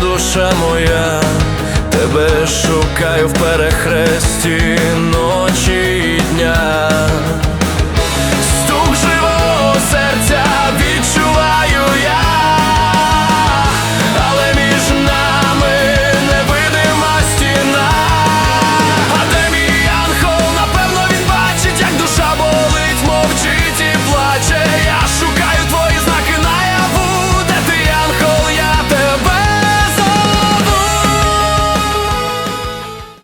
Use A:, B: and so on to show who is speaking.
A: душа моя, тебе шукаю в перехресті.